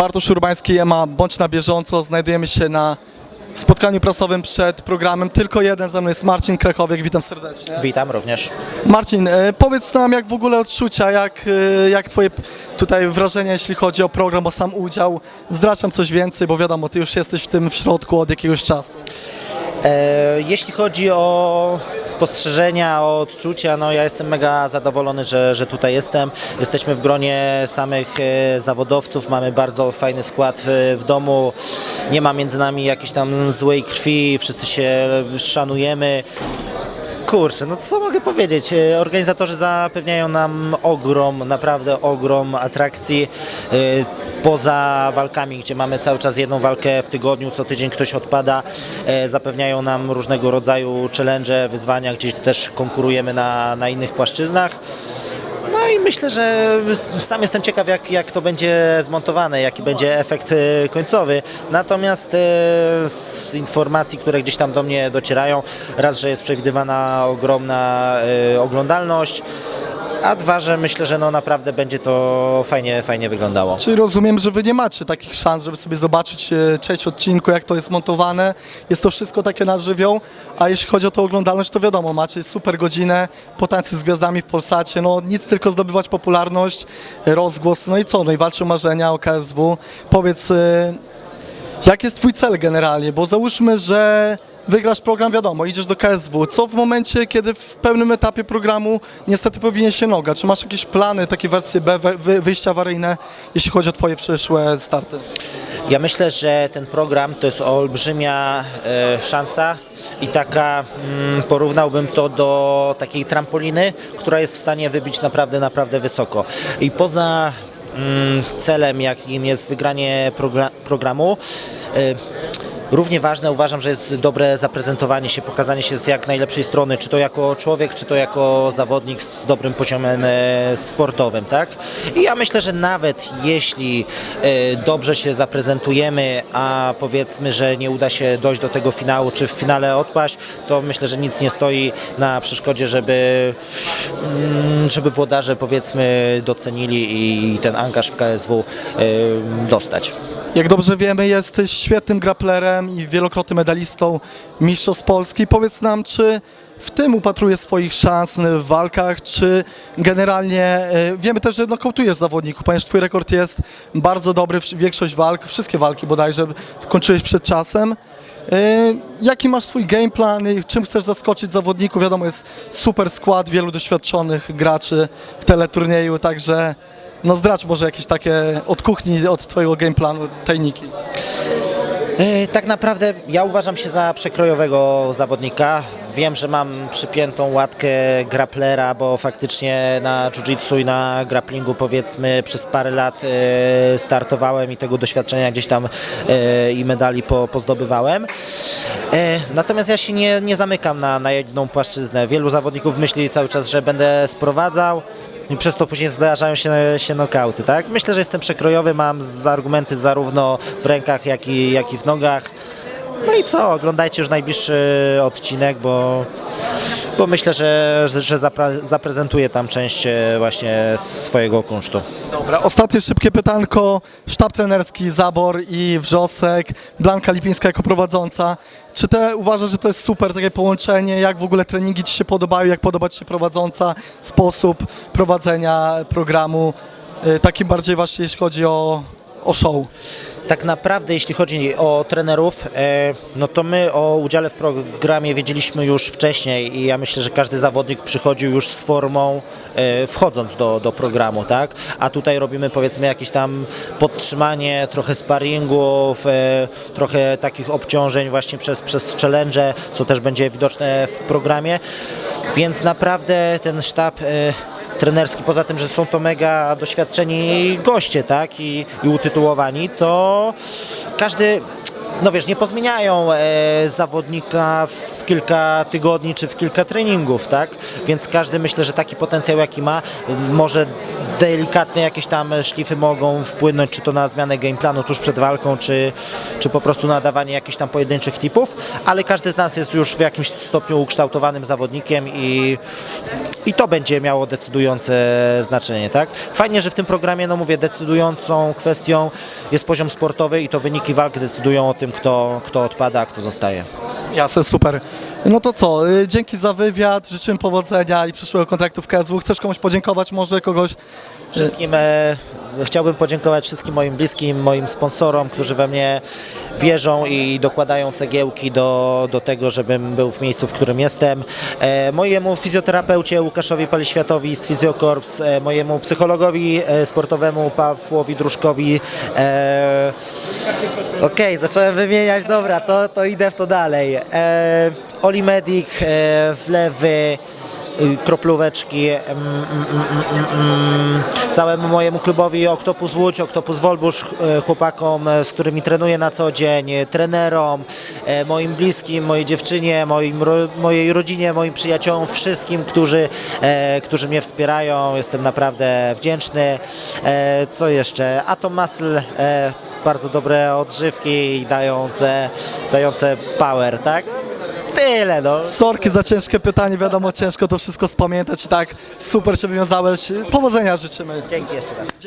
Bartosz Urbański, EMA, bądź na bieżąco. Znajdujemy się na spotkaniu prasowym przed programem. Tylko jeden, ze mną jest Marcin Krechowiek, witam serdecznie. Witam również. Marcin, e, powiedz nam jak w ogóle odczucia, jak, e, jak twoje tutaj wrażenia, jeśli chodzi o program, o sam udział. Zdradzam coś więcej, bo wiadomo, ty już jesteś w tym w środku od jakiegoś czasu. E, jeśli chodzi o spostrzeżenia, o odczucia, no ja jestem mega zadowolony, że, że tutaj jestem. Jesteśmy w gronie samych e, zawodowców, mamy bardzo fajny skład w, w domu. Nie ma między nami jakiejś tam złej krwi, wszyscy się szanujemy. Kurczę, no co mogę powiedzieć? E, Organizatorzy zapewniają nam ogrom, naprawdę ogrom atrakcji. e, Poza walkami, gdzie mamy cały czas jedną walkę w tygodniu, co tydzień ktoś odpada, e, zapewniają nam różnego rodzaju challenge, wyzwania, gdzie też konkurujemy na, na innych płaszczyznach. I myślę, że sam jestem ciekaw, jak, jak to będzie zmontowane, jaki będzie efekt e, końcowy. Natomiast e, z informacji, które gdzieś tam do mnie docierają, raz, że jest przewidywana ogromna e, oglądalność, a dwa, że myślę, że no naprawdę będzie to fajnie, fajnie wyglądało. Czyli rozumiem, że wy nie macie takich szans, żeby sobie zobaczyć e, część odcinku, jak to jest montowane. Jest to wszystko takie na żywioł, a jeśli chodzi o tą oglądalność, to wiadomo, macie super godzinę po tańcu z gwiazdami w Polsacie, no nic tylko zdobywać popularność, e, rozgłos, no i co, no i walczy marzenia, o KSW. Powiedz, e, jak jest twój cel generalnie, bo załóżmy, że wygrasz program, wiadomo, idziesz do KSW. Co w momencie, kiedy w pewnym etapie programu niestety powinien się noga? Czy masz jakieś plany, takie wersje B, wy- wy- wyjścia awaryjne, jeśli chodzi o twoje przyszłe starty? Ja myślę, że ten program to jest olbrzymia e, szansa i taka, mm, porównałbym to do takiej trampoliny, która jest w stanie wybić naprawdę, naprawdę wysoko. I poza mm, celem, jakim jest wygranie progra- programu, e, Równie ważne uważam, że jest dobre zaprezentowanie się, pokazanie się z jak najlepszej strony, czy to jako człowiek, czy to jako zawodnik z dobrym poziomem e, sportowym, tak? I ja myślę, że nawet jeśli e, dobrze się zaprezentujemy, a powiedzmy, że nie uda się dojść do tego finału, czy w finale odpaść, to myślę, że nic nie stoi na przeszkodzie, żeby, mm, żeby włodarze powiedzmy docenili i ten angaż w KSW e, dostać. Jak dobrze wiemy, jesteś świetnym graplerem i wielokrotnym medalistą Mistrzostw Polski. Powiedz nam, czy w tym upatrujesz swoich szans w walkach, czy generalnie e, wiemy też, że nokautujesz zawodników, ponieważ twój rekord jest bardzo dobry, w- większość walk, wszystkie walki bodajże kończyłeś przed czasem. E, Jaki masz swój game plan i czym chcesz zaskoczyć zawodników? Wiadomo, jest super skład wielu doświadczonych graczy w teleturnieju, także no zdradź może jakieś takie od kuchni, od twojego game planu tajniki. E, Tak naprawdę ja uważam się za przekrojowego zawodnika. Wiem, że mam przypiętą łatkę graplera, bo faktycznie na jiu-jitsu i na grapplingu powiedzmy przez parę lat e, startowałem i tego doświadczenia gdzieś tam e, i medali po, pozdobywałem. Natomiast ja się nie, nie zamykam na, na jedną płaszczyznę. Wielu zawodników myśli cały czas, że będę sprowadzał. I przez to później zdarzają się, się nokauty, tak? Myślę, że jestem przekrojowy, mam argumenty zarówno w rękach, jak i, jak i w nogach. No i co, oglądajcie już najbliższy odcinek, bo, bo myślę, że, że zaprezentuję tam część e, właśnie swojego kunsztu. Dobra, ostatnie szybkie pytanko. Sztab trenerski Zabor i Wrzosek, Blanka Lipińska jako prowadząca. Czy te uważasz, że to jest super takie połączenie? Jak w ogóle treningi Ci się podobają? Jak podoba Ci się prowadząca? Sposób prowadzenia programu? y, Taki bardziej właśnie jeśli chodzi o, o show. Tak naprawdę, jeśli chodzi o trenerów, e, no to my o udziale w programie wiedzieliśmy już wcześniej i ja myślę, że każdy zawodnik przychodził już z formą e, wchodząc do, do programu, tak? A tutaj robimy powiedzmy jakieś tam podtrzymanie, trochę sparingów, e, trochę takich obciążeń właśnie przez, przez challenge, co też będzie widoczne w programie. Więc naprawdę ten sztab trenerski, poza tym, że są to mega doświadczeni goście, tak, i, i utytułowani, to każdy, no wiesz, nie pozmieniają e, zawodnika w kilka tygodni czy w kilka treningów, tak, więc każdy myślę, że taki potencjał jaki ma, może delikatne jakieś tam szlify mogą wpłynąć, czy to na zmianę gameplanu tuż przed walką, czy, czy po prostu na dawanie jakichś tam pojedynczych tipów, ale każdy z nas jest już w jakimś stopniu ukształtowanym zawodnikiem i, i to będzie miało decydujące znaczenie, tak? Fajnie, że w tym programie, no mówię, decydującą kwestią jest poziom sportowy i to wyniki walk decydują o tym, kto, kto odpada, a kto zostaje. Jasne, super. No to co, y, dzięki za wywiad, życzymy powodzenia i przyszłego kontraktu w KSW. Chcesz komuś podziękować, może kogoś? Wszystkim e, chciałbym podziękować wszystkim moim bliskim, moim sponsorom, którzy we mnie wierzą i dokładają cegiełki do, do tego, żebym był w miejscu, w którym jestem. E, mojemu fizjoterapeucie Łukaszowi Paliświatowi z Physiocorps, e, mojemu psychologowi e, sportowemu Pawłowi Druszkowi. E, Okej, zacząłem wymieniać, dobra, to, to idę w to dalej. E, Oli Medic, e, wlewy, kroplóweczki, mm, mm, mm, całemu mojemu klubowi Oktopus Łódź, Oktopus Wolbusz, e, chłopakom, e, z którymi trenuję na co dzień, trenerom, moim bliskim, mojej dziewczynie, moim, mojej rodzinie, moim przyjaciołom, wszystkim, którzy, e, którzy mnie wspierają. Jestem naprawdę wdzięczny. E, co jeszcze? Atom Muscle, e, bardzo dobre odżywki dające, dające power, tak? Tyle, no. Sorki za ciężkie pytanie, wiadomo, ciężko to wszystko spamiętać i tak super się wywiązałeś. Powodzenia życzymy. Dzięki jeszcze raz.